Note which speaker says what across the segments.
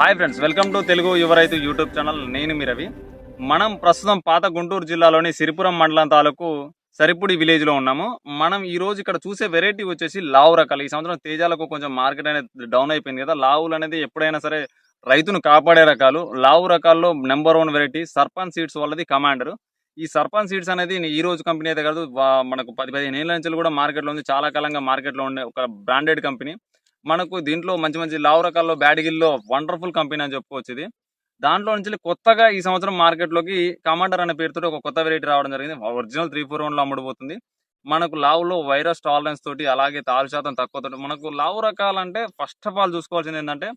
Speaker 1: Hi friends welcome to Telugu యువ రైతు YouTube channel నేను మీ రవి మనం ప్రస్తుతం పాత గుంటూరు జిల్లాలోని సిరిపురం మండలం తాలూకు సరిపుడి విలేజ్లో ఉన్నాము మనం ఈ రోజు ఇక్కడ చూసే వెరైటీ వచ్చేసి లావు రకాలు ఈ సంవత్సరం తేజాలకు కొంచెం మార్కెట్ అనేది డౌన్ అయిపోయింది కదా లావులు అనేది ఎప్పుడైనా సరే రైతును కాపాడే రకాలు లావు రకాల్లో number one variety Sarpanch seeds వాళ్ళది కమాండర్ ఈ సర్పంచ్ సీడ్స్ అనేది ఈ రోజు కంపెనీ అయితే కాదు మనకు పది పదిహేను ఏళ్ళ నుంచి కూడా మార్కెట్లో ఉంది చాలా కాలంగా మార్కెట్లో ఉండే ఒక బ్రాండెడ్ కంపెనీ మనకు దీంట్లో మంచి మంచి లావు రకాల్లో బ్యాడిగిల్లో వండర్ఫుల్ కంపెనీ అని చెప్పుకోవచ్చు ఇది. దాంట్లో నుంచి కొత్తగా ఈ సంవత్సరం మార్కెట్లోకి కమాండర్ అనే పేరుతో ఒక కొత్త వెరైటీ రావడం జరిగింది. ఒరిజినల్ త్రీ ఫోర్ వన్లో అమ్ముడుపోతుంది. మనకు లావులో వైరస్ టాలరెన్స్ తోటి అలాగే తాలు శాతం తక్కువతో మనకు లావు రకాలంటే ఫస్ట్ ఆఫ్ ఆల్ చూసుకోవాల్సింది ఏంటంటే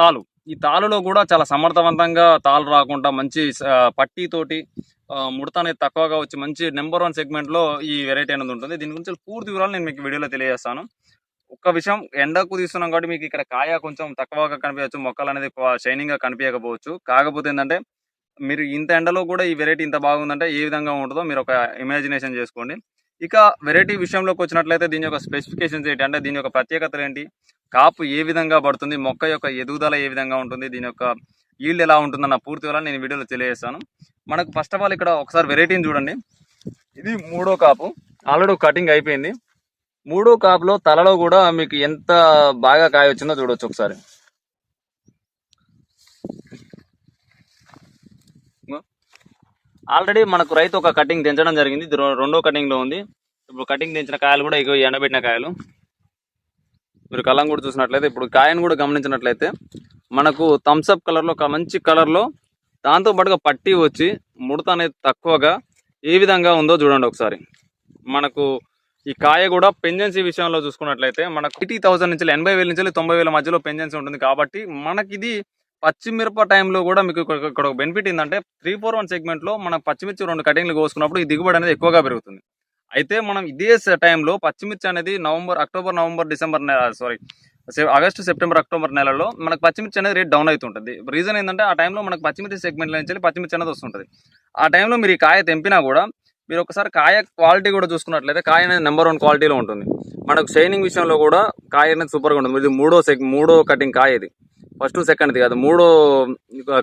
Speaker 1: తాలు. ఈ తాలులో కూడా చాలా సమర్థవంతంగా తాలు రాకుండా మంచి పట్టీతోటి ముడత అనేది తక్కువగా వచ్చి మంచి నెంబర్ వన్ సెగ్మెంట్లో ఈ వెరైటీ అనేది ఉంటుంది. దీని గురించి పూర్తి వివరాలు నేను మీకు వీడియోలో తెలియజేస్తాను. ఒక్క విషయం ఎండకు తీస్తున్నాం కాబట్టి మీకు ఇక్కడ కాయ కొంచెం తక్కువగా కనిపించవచ్చు. మొక్కలు అనేది షైనింగ్గా కనిపించకపోవచ్చు. కాకపోతే ఏంటంటే మీరు ఇంత ఎండలో కూడా ఈ వెరైటీ ఇంత బాగుందంటే ఏ విధంగా ఉంటుందో మీరు ఒక ఇమాజినేషన్ చేసుకోండి. ఇక వెరైటీ విషయంలోకి వచ్చినట్లయితే దీని యొక్క స్పెసిఫికేషన్స్ ఏంటి అంటే దీని యొక్క ప్రత్యేకతలు ఏంటి? కాపు ఏ విధంగా పడుతుంది? మొక్క యొక్క ఎదుగుదల ఏ విధంగా ఉంటుంది? దీని యొక్క ఈల్డ్ ఎలా ఉంటుందన్న పూర్తి వివరాలు నేను వీడియోలో తెలియజేస్తాను. మనకు ఫస్ట్ ఆఫ్ ఆల్ ఇక్కడ ఒకసారి వెరైటీని చూడండి. ఇది మూడో కాపు. ఆల్రెడీ కటింగ్ అయిపోయింది. మూడో కాపులో తలలో కూడా మీకు ఎంత బాగా కాయ వచ్చిందో చూడొచ్చు ఒకసారి. ఆల్రెడీ మనకు రైతు ఒక కటింగ్ దించడం జరిగింది. రెండో కటింగ్లో ఉంది. ఇప్పుడు కటింగ్ దించిన కాయలు కూడా ఇగో ఎండబెట్టిన కాయలు. మీరు కలం కూడా చూసినట్లయితే ఇప్పుడు కాయను కూడా గమనించినట్లయితే మనకు థమ్స్అప్ కలర్లో ఒక మంచి కలర్లో దాంతో పాటుగా పట్టి వచ్చి ముడత అనేది తక్కువగా ఏ విధంగా ఉందో చూడండి ఒకసారి. మనకు ఈ కాయ కూడా పెంజెన్సీ విషయంలో చూసుకున్నట్లయితే మనకు ఎయిటీ థౌసండ్ నుంచి ఎనభై వేల నుంచి తొంభై వేల మధ్యలో పెంజెన్సీ ఉంటుంది కాబట్టి మనకి ఇది పచ్చిమిరప టైంలో కూడా మీకు ఇక్కడ ఒక బెనిఫిట్ ఏంటంటే త్రీ ఫోర్ వన్ సెగ్మెంట్లో మనం పచ్చిమిర్చి రెండు కటింగ్లు కోసుకున్నప్పుడు ఈ దిగుబడి అనేది ఎక్కువగా పెరుగుతుంది. అయితే మనం ఇదే టైంలో పచ్చిమిర్చి అనేది November October November December sorry August September October నెలలో మనకు పచ్చిమిర్చి అనేది రేట్ డౌన్ అవుతుంటుంది. రీజన్ ఏంటంటే ఆ టైంలో మనకు పచ్చిమిర్చి సెగ్మెంట్ నుంచి పచ్చిమిర్చి అనేది వస్తుంటుంది. ఆ టైంలో మీరు ఈ కాయ తెంపినా కూడా మీరు ఒకసారి కాయ క్వాలిటీ కూడా చూసుకున్నట్లయితే కాయ అనేది నెంబర్ వన్ క్వాలిటీలో ఉంటుంది. మనకు షైనింగ్ విషయంలో కూడా కాయ అనేది సూపర్గా ఉంటుంది. ఇది మూడో సెక్ మూడో కటింగ్ కాయ ఇది. ఫస్ట్ సెకండ్ది కాదు మూడో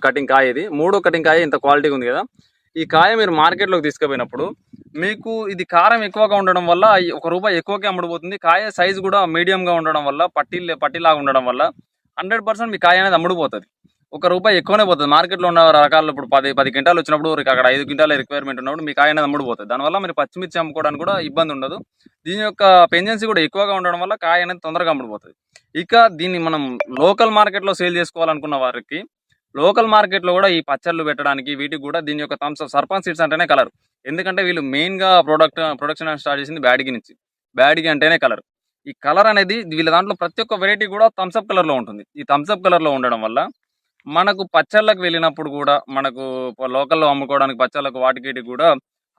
Speaker 1: కటింగ్ కాయ ఇది. మూడో కటింగ్ కాయ ఇంత క్వాలిటీ ఉంది కదా. ఈ కాయ మీరు మార్కెట్లోకి తీసుకుపోయినప్పుడు మీకు ఇది కారం ఎక్కువగా ఉండడం వల్ల ఒక రూపాయి ఎక్కువగా అమ్ముడుపోతుంది. కాయ సైజు కూడా మీడియంగా ఉండడం వల్ల పట్టి పట్టిలాగా ఉండడం వల్ల హండ్రెడ్ పర్సెంట్ మీ కాయ అనేది అమ్ముడుపోతుంది. ఒక రూపాయి ఎక్కువనే పోతుంది. మార్కెట్లో ఉన్న రకాలు ఇప్పుడు పది పది క్వింటాలు వచ్చినప్పుడు అక్కడ ఐదు క్వింటాల రిక్వైర్మెంట్ ఉన్నప్పుడు మీకు ఆయన అమ్ముడు పోతుంది. దానివల్ల మీరు పచ్చిమిర్చి అమ్ముకోవడానికి కూడా ఇబ్బంది ఉండదు. దీని యొక్క పెంజెన్సీ కూడా ఎక్కువగా ఉండడం వల్ల కాయ అనేది తొందరగా అమ్ముడుపోతుంది ఇక దీన్ని మనం లోకల్ మార్కెట్లో సేల్ చేసుకోవాలనుకున్న వారికి లోకల్ మార్కెట్లో కూడా ఈ పచ్చళ్ళు పెట్టడానికి వీటికి కూడా దీని యొక్క థమ్స్ సర్పంచ్ సీడ్స్ అంటేనే కలర్. ఎందుకంటే వీళ్ళు మెయిన్గా ప్రొడక్ట్ ప్రొడక్షన్ స్టార్ట్ చేసింది బ్యాడిగి నుంచి. బ్యాడిగి అంటేనే కలర్. ఈ కలర్ అనేది వీళ్ళ దాంట్లో ప్రతి ఒక్క వెరైటీ కూడా థమ్స్అప్ కలర్లో ఉంటుంది. ఈ థమ్స్అప్ కలర్లో ఉండడం వల్ల మనకు పచ్చళ్ళకు వెళ్ళినప్పుడు కూడా మనకు లోకల్లో అమ్ముకోవడానికి పచ్చళ్ళకు వాటికి కూడా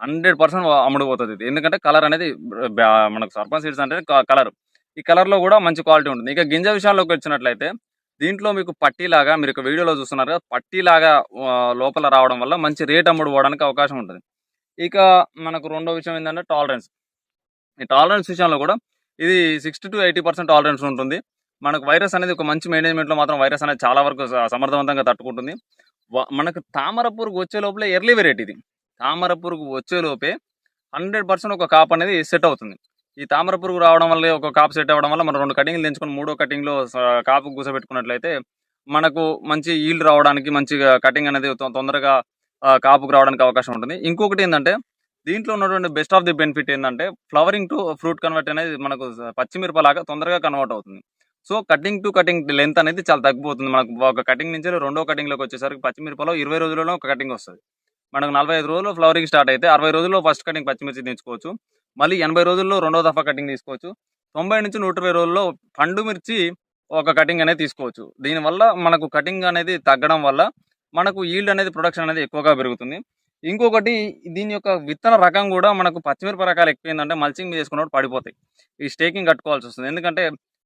Speaker 1: హండ్రెడ్ పర్సెంట్ అమ్ముడుపోతుంది ఇది. ఎందుకంటే కలర్ అనేది మనకు సర్పంచ్ సీడ్స్ అంటే కలర్. ఈ కలర్లో కూడా మంచి క్వాలిటీ ఉంటుంది. ఇక గింజ విషయాల్లోకి వచ్చినట్లయితే దీంట్లో మీకు పట్టీలాగా మీరు ఒక వీడియోలో చూస్తున్నారు కదా పట్టీలాగా లోపల రావడం వల్ల మంచి రేట్ అమ్ముడు పోవడానికి అవకాశం ఉంటుంది. ఇక మనకు రెండో విషయం ఏంటంటే టాలరెన్స్ ఈ టాలరెన్స్ విషయంలో కూడా ఇది sixty to eighty percent tolerance ఉంటుంది. మనకు వైరస్ అనేది ఒక మంచి మేనేజ్మెంట్లో మాత్రం వైరస్ అనేది చాలా వరకు సమర్థవంతంగా తట్టుకుంటుంది. మనకు తామర పురుగు వచ్చే లోపలే ఎర్లీ వెరైటీ ఇది. తామర పురుగు వచ్చే లోపే హండ్రెడ్ పర్సెంట్ ఒక కాప్ అనేది సెట్ అవుతుంది. ఈ తామర పురుగు రావడం వల్ల ఒక కాపు సెట్ అవ్వడం వల్ల మనం రెండు కటింగ్లు తెంచుకొని మూడో కటింగ్లో కాపు కూసబెట్టుకున్నట్లయితే మనకు మంచి ఈల్డ్ రావడానికి మంచిగా కటింగ్ అనేది తొందరగా కాపుకు రావడానికి అవకాశం ఉంటుంది. ఇంకొకటి ఏంటంటే దీంట్లో ఉన్నటువంటి బెస్ట్ ఆఫ్ ది బెనిఫిట్ ఏంటంటే ఫ్లవరింగ్ టు ఫ్రూట్ కన్వర్ట్ అనేది మనకు పచ్చిమిరపలాగా తొందరగా కన్వర్ట్ అవుతుంది. So cutting to cutting length అనేది చాలా తగ్గిపోతుంది. మనకు ఒక కటింగ్ నుంచి రెండో కటింగ్లోకి వచ్చేసరికి పచ్చిమిరపలో ఇరవై రోజులలో ఒక కటింగ్ వస్తుంది. మనకు నలభై ఐదు రోజుల్లో ఫ్లవరింగ్ స్టార్ట్ అయితే అరవై రోజుల్లో ఫస్ట్ కటింగ్ పచ్చిమిర్చి తీసుకోవచ్చు మళ్ళీ ఎనభై రోజుల్లో రెండో దఫా కటింగ్ తీసుకోవచ్చు. తొంభై నుంచి నూట ఇరవై రోజుల్లో పండు మిర్చి ఒక కటింగ్ అనేది తీసుకోవచ్చు. దీనివల్ల మనకు కటింగ్ అనేది తగ్గడం వల్ల మనకు ఈల్డ్ అనేది ప్రొడక్షన్ అనేది ఎక్కువగా పెరుగుతుంది. ఇంకొకటి దీని యొక్క విత్తన రకం కూడా మనకు పచ్చిమిరప రకాలు ఎక్కువ ఏంటంటే మల్చింగ్ చేసుకున్నప్పుడు పడిపోతాయి. ఈ స్టేకింగ్ కట్టుకోవాల్సి వస్తుంది. ఎందుకంటే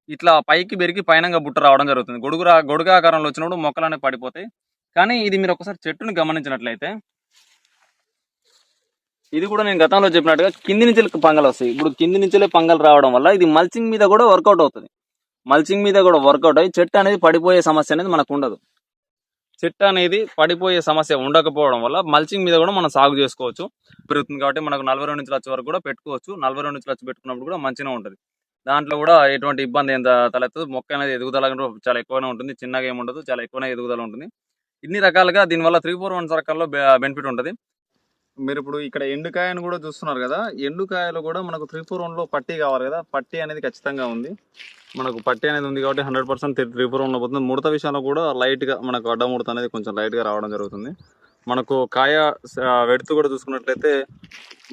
Speaker 1: ఇట్లా పైకి పెరిగి పైనంగా బుట్ట రావడం జరుగుతుంది. గొడుగు గొడుగాకారంలో ఆకారంలో వచ్చినప్పుడు మొక్కలు అనేవి పడిపోతాయి. కానీ ఇది మీరు ఒకసారి చెట్టుని గమనించినట్లయితే ఇది కూడా నేను గతంలో చెప్పినట్టుగా కింది నుంచి పంగలు వస్తాయి. ఇప్పుడు కింది నుంచే పంగలు రావడం వల్ల ఇది మల్చింగ్ మీద కూడా వర్కౌట్ అవుతుంది. మల్చింగ్ మీద కూడా వర్కౌట్ అయ్యి చెట్టు అనేది పడిపోయే సమస్య అనేది మనకు ఉండదు. చెట్టు అనేది పడిపోయే సమస్య ఉండకపోవడం వల్ల మల్చింగ్ మీద కూడా మనం సాగు చేసుకోవచ్చు. పెరుగుతుంది కాబట్టి మనకు నలభై రెండు నుంచి లక్ష వరకు కూడా పెట్టుకోవచ్చు. నలభై రెండు నుంచి లక్ష పెట్టుకున్నప్పుడు కూడా మంచిగా ఉంటుంది. దాంట్లో కూడా ఎటువంటి ఇబ్బంది ఏం తలెత్తదు. మొక్క అనేది ఎదుగుదల చాలా ఎక్కువనే ఉంటుంది. చిన్నగా ఏముండదు ఉండదు. చాలా ఎక్కువనే ఎదుగుదల ఉంటుంది. ఇన్ని రకాలుగా దీనివల్ల త్రీ ఫోర్ వన్ సర్కల్లో బెనిఫిట్ ఉంటుంది. మీరు ఇప్పుడు ఇక్కడ ఎండుకాయను కూడా చూస్తున్నారు కదా. ఎండుకాయలు కూడా మనకు త్రీ ఫోర్ వన్లో పట్టీ కావాలి కదా. పట్టి అనేది ఖచ్చితంగా ఉంది. మనకు పట్టి అనేది ఉంది కాబట్టి హండ్రెడ్ పర్సెంట్ త్రీ ఫోర్ వన్లో పోతుంది. ముడత విషయంలో కూడా లైట్గా మనకు అడ్డ ముడత అనేది కొంచెం లైట్గా రావడం జరుగుతుంది. మనకు కాయ వెడుతు కూడా చూసుకున్నట్లయితే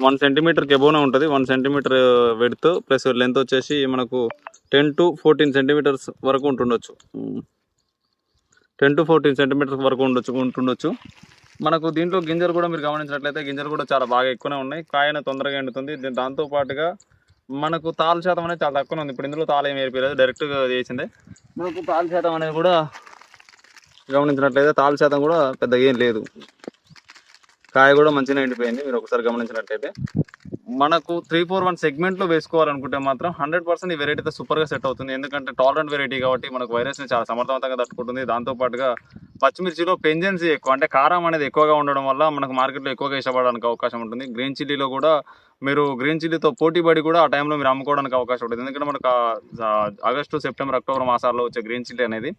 Speaker 1: వన్ సెంటీమీటర్కి కెబోనే ఉంటుంది. వన్ సెంటీమీటర్ వెడుతు ప్లస్ లెంత్ వచ్చేసి మనకు టెన్ టు ఫోర్టీన్ సెంటీమీటర్స్ వరకు ఉంటుండొచ్చు. టెన్ టు ఫోర్టీన్ సెంటీమీటర్స్ వరకు ఉండొచ్చు ఉంటుండొచ్చు. మనకు దీంట్లో గింజలు కూడా మీరు గమనించినట్లయితే గింజలు కూడా చాలా బాగా ఎక్కువనే ఉన్నాయి. కాయన తొందరగా ఎండుతుంది. దాంతోపాటుగా దాంతో పాటుగా మనకు తాలు శాతం అనేది చాలా తక్కువనే ఉంది. ఇప్పుడు ఇందులో తాలు ఏమి ఏర్పలేదు. డైరెక్ట్గా చేసిందే. మనకు తాలు శాతం అనేది కూడా గమనించినట్లయితే తాలు శాతం కూడా పెద్దగా ఏం లేదు. కాయ కూడా మంచిగా ఎండిపోయింది. మీరు ఒకసారి గమనించినట్లయితే మనకు త్రీ ఫోర్ వన్ సెగ్మెంట్లో వేసుకోవాలనుకుంటే మాత్రం హండ్రెడ్ పర్సెంట్ ఈ వెరైటీ అయితే సూపర్గా సెట్ అవుతుంది. ఎందుకంటే టాలరెంట్ వెరైటీ కాబట్టి మనకు వైరస్ని చాలా సమర్థవంతంగా తట్టుకుంటుంది. దాంతో పాటుగా పచ్చిమిర్చిలో పెంజెన్సీ ఎక్కువ అంటే కారం అనేది ఎక్కువగా ఉండడం వల్ల మనకు మార్కెట్లో ఎక్కువగా ఇష్టపడడానికి అవకాశం ఉంటుంది. గ్రీన్ చిల్లీలో కూడా మీరు గ్రీన్ చిల్లీతో పోటీ పడి కూడా ఆ టైంలో మీరు అమ్ముకోవడానికి అవకాశం ఉంటుంది. ఎందుకంటే మనకు ఆగస్టు సెప్టెంబర్ అక్టోబర్ మాసాల్లో వచ్చే గ్రీన్ చిల్లీ అనేది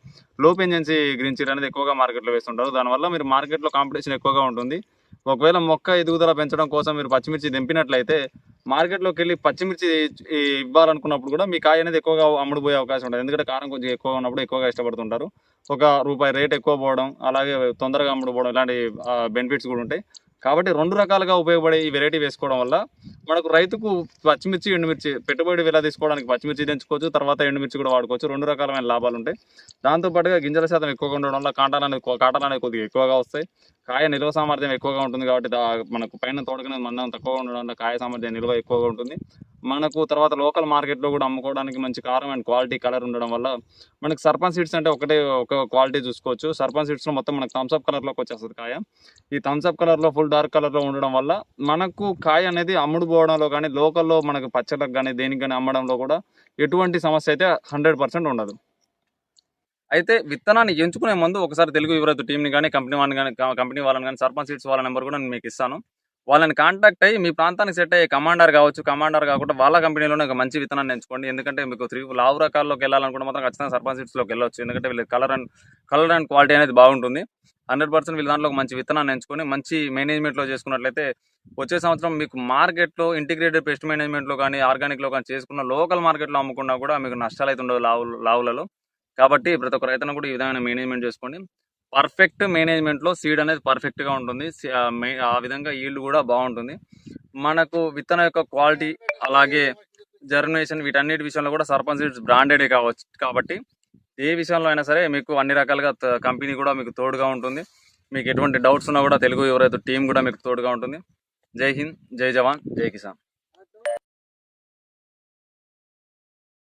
Speaker 1: లో పెంజెన్సీ గ్రీన్ చిల్లీ అనేది ఎక్కువగా మార్కెట్లో వేస్తుంటారు. దానివల్ల మీరు మార్కెట్లో కాంపిటీషన్ ఎక్కువగా ఉంటుంది. ఒకవేళ మొక్క ఎదుగుదల పెంచడం కోసం మీరు పచ్చిమిర్చి దింపినట్లయితే మార్కెట్లోకి వెళ్ళి పచ్చిమిర్చి ఇవ్వాలనుకున్నప్పుడు కూడా మీ కాయ అనేది ఎక్కువగా అమ్ముడుపోయే అవకాశం ఉంటుంది. ఎందుకంటే కారం కొంచెం ఎక్కువగా ఉన్నప్పుడు ఎక్కువగా ఇష్టపడుతుంటారు. ఒక రూపాయి రేట్ ఎక్కువ పోవడం అలాగే తొందరగా అమ్ముడుపోవడం ఇలాంటి బెనిఫిట్స్ కూడా ఉంటాయి. కాబట్టి రెండు రకాలుగా ఉపయోగపడే ఈ వెరైటీ వేసుకోవడం వల్ల మనకు రైతుకు పచ్చిమిర్చి ఎండుమిర్చి పెట్టుబడి ఎలా తీసుకోవడానికి పచ్చిమిర్చి తెంచుకోవచ్చు తర్వాత ఎండుమిర్చి కూడా వాడుకోవచ్చు. రెండు రకాలమైన లాభాలు ఉంటాయి. దాంతోపాటుగా గింజల శాతం ఎక్కువగా ఉండడం వల్ల కాంటాలు అనేది కాటాలు అనేది కొద్దిగా ఎక్కువగా వస్తాయి. కాయ నిల్వ సామర్థ్యం ఎక్కువగా ఉంటుంది కాబట్టి దా- మనకు పైన తోడకనే మందం తక్కువగా ఉండడం వల్ల కాయ సామర్థ్యం నిల్వ ఎక్కువగా ఉంటుంది. మనకు తర్వాత లోకల్ మార్కెట్లో కూడా అమ్ముకోవడానికి మంచి కారం అండ్ క్వాలిటీ కలర్ ఉండడం వల్ల మనకు సర్పంచ్ సీడ్స్ అంటే ఒకటే ఒక క్వాలిటీ చూసుకోవచ్చు. సర్పంచ్ సీడ్స్లో మొత్తం మనకు థమ్స్అప్ కలర్లోకి వచ్చేస్తుంది కాయ. ఈ థమ్స్అప్ కలర్లో ఫుల్ డార్క్ కలర్లో ఉండడం వల్ల మనకు కాయ అనేది అమ్ముడు పోవడంలో కానీ లోకల్లో మనకు పచ్చళ్ళకు కానీ దేనికి కానీ అమ్మడంలో కూడా ఎటువంటి సమస్య అయితే హండ్రెడ్ పర్సెంట్ ఉండదు. అయితే విత్తనాన్ని ఎంచుకునే ముందు ఒకసారి తెలుగు యువరైతు టీంని కానీ కంపెనీ వాళ్ళని కానీ కంపెనీ వాళ్ళని కానీ సర్పంచ్ సీట్స్ వాళ్ళ నెంబర్ కూడా నేను మీకు ఇస్తాను. వాళ్ళని కాంటాక్ట్ అయ్యి మీ ప్రాంతానికి సెట్ అయ్యే కమాండర్ కావచ్చు కమాండర్ కాకుండా వాళ్ళ కంపెనీలోనే ఒక మంచి విత్తనాన్ని ఎంచుకోండి. ఎందుకంటే మీకు త్రీ లావు రకాల్లోకి వెళ్ళాలనుకుంటే మాత్రం ఖచ్చితంగా సర్పంచ్ సీట్స్లోకి వెళ్ళొచ్చు. ఎందుకంటే వీళ్ళ colour and colour and quality అనేది బాగుంటుంది. హండ్రెడ్ పర్సెంట్ వీళ్ళ దాంట్లో మంచి విత్తనాన్ని ఎంచుకొని మంచి మేనేజ్మెంట్లో చేసుకున్నట్లయితే వచ్చే సంవత్సరం మీకు మార్కెట్లో ఇంటిగ్రేటెడ్ పెస్ట్ మేనేజ్మెంట్లో కానీ ఆర్గానిక్లో కానీ చేసుకున్న లోకల్ మార్కెట్లో అమ్ముకున్నా కూడా మీకు నష్టాలు అయితే ఉండవు లావు లావులలో. కాబట్టి ప్రతి ఒక్క రైతును కూడా ఈ విధమైన మేనేజ్మెంట్ చేసుకోండి పర్ఫెక్ట్ మేనేజ్మెంట్లో సీడ్ అనేది పర్ఫెక్ట్గా ఉంటుంది. ఆ విధంగా ఈల్డ్ కూడా బాగుంటుంది. మనకు విత్తనం యొక్క క్వాలిటీ అలాగే జర్మినేషన్ వీటన్నిటి విషయంలో కూడా సర్పంచ్ సీడ్స్ బ్రాండెడే కావచ్చు. కాబట్టి ఏ విషయంలో అయినా సరే మీకు అన్ని రకాలుగా కంపెనీ కూడా మీకు తోడుగా ఉంటుంది. మీకు ఎటువంటి డౌట్స్ ఉన్నా కూడా తెలుగు ఎవరైతే టీం కూడా మీకు తోడుగా ఉంటుంది. జై హింద్ జై జవాన్ జై కిసాన్.